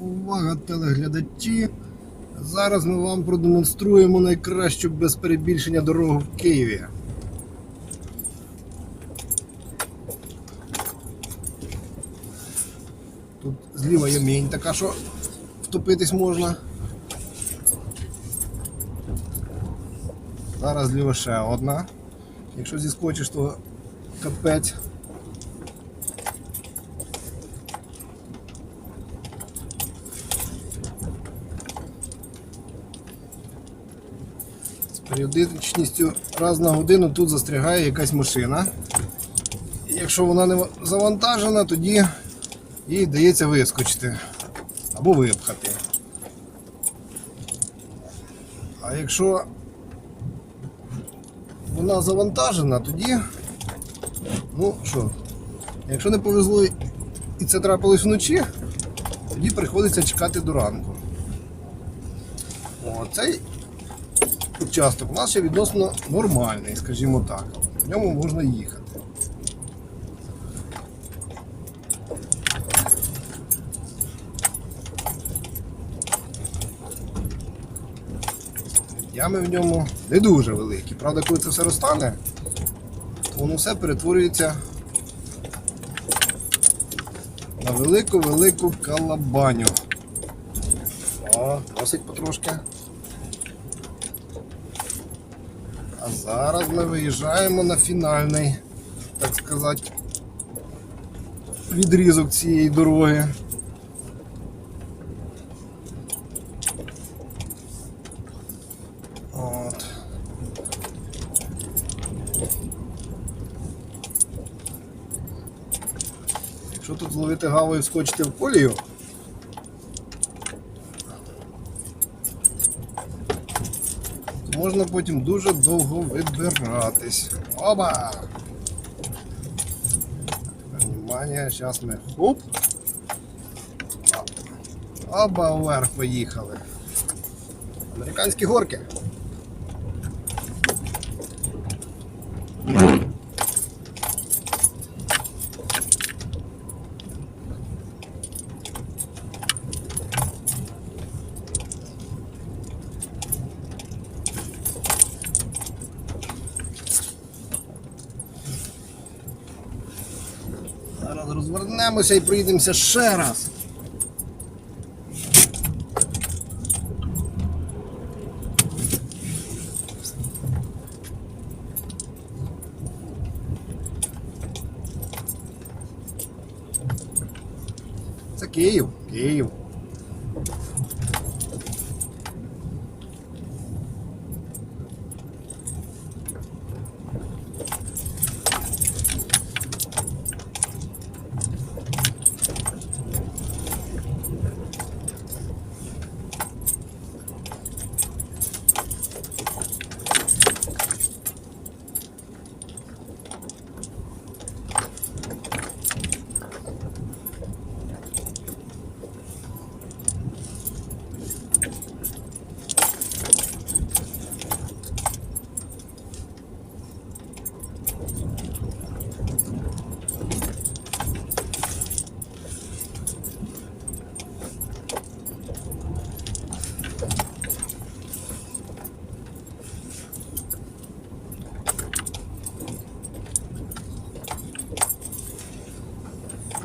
Увага, телеглядачі! Зараз ми вам продемонструємо найкращу без перебільшення дорогу в Києві. Тут зліва є мінь така, що втопитись можна. Зараз зліва ще одна. Якщо зіскочиш, то капець. Періодичністю раз на годину тут застрягає якась машина. І якщо вона не завантажена, тоді їй дається вискочити або випхати. А якщо вона завантажена, тоді, ну що, якщо не повезло і це трапилось вночі, тоді приходиться чекати до ранку. О, цей участок у нас ще відносно нормальний, скажімо так. В ньому можна їхати. Ями в ньому не дуже великі. Правда, коли це все розтане, то воно все перетворюється на велику-велику калабаню. О, досить потрошки. А зараз ми виїжджаємо на фінальний, так сказати, відрізок цієї дороги. От. Якщо тут зловити гаву і вскочити в колію, можна потім дуже довго вибиратись. Оба! Внимание, зараз ми хоп. Оба вверх поїхали. Американські горки. Зараз розвернемося і проїдемося ще раз. Це Київ, Київ.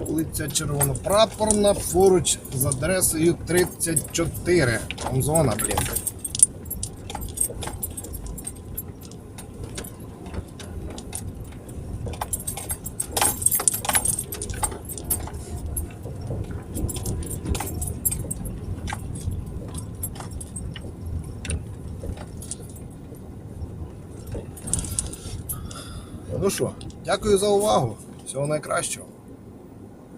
Вулиця Червонопрапорна поруч з адресою 34. Там зона, блін. Ну що, дякую за увагу. Всього найкращого.